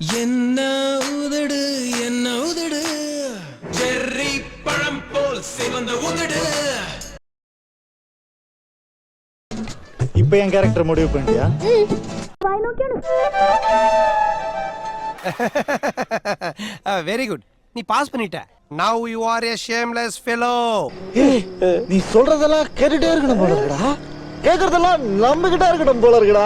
என்ன உதடு என்ன உதடு? செர்ரி பழம் போல் சிவந்த உதடு. இப்ப என் கேரக்டர் முடிவு பண்ணியா வெரி குட் நீ பாஸ் பண்ணிட்ட. Now you are a shameless fellow நீ சொல்றதெல்லாம் கேட்டுட்டே இருக்கணும் போல இருக்கடா. கேக்குறதெல்லாம் நம்பிக்கிட்டே இருக்கணும் போல இருக்கடா.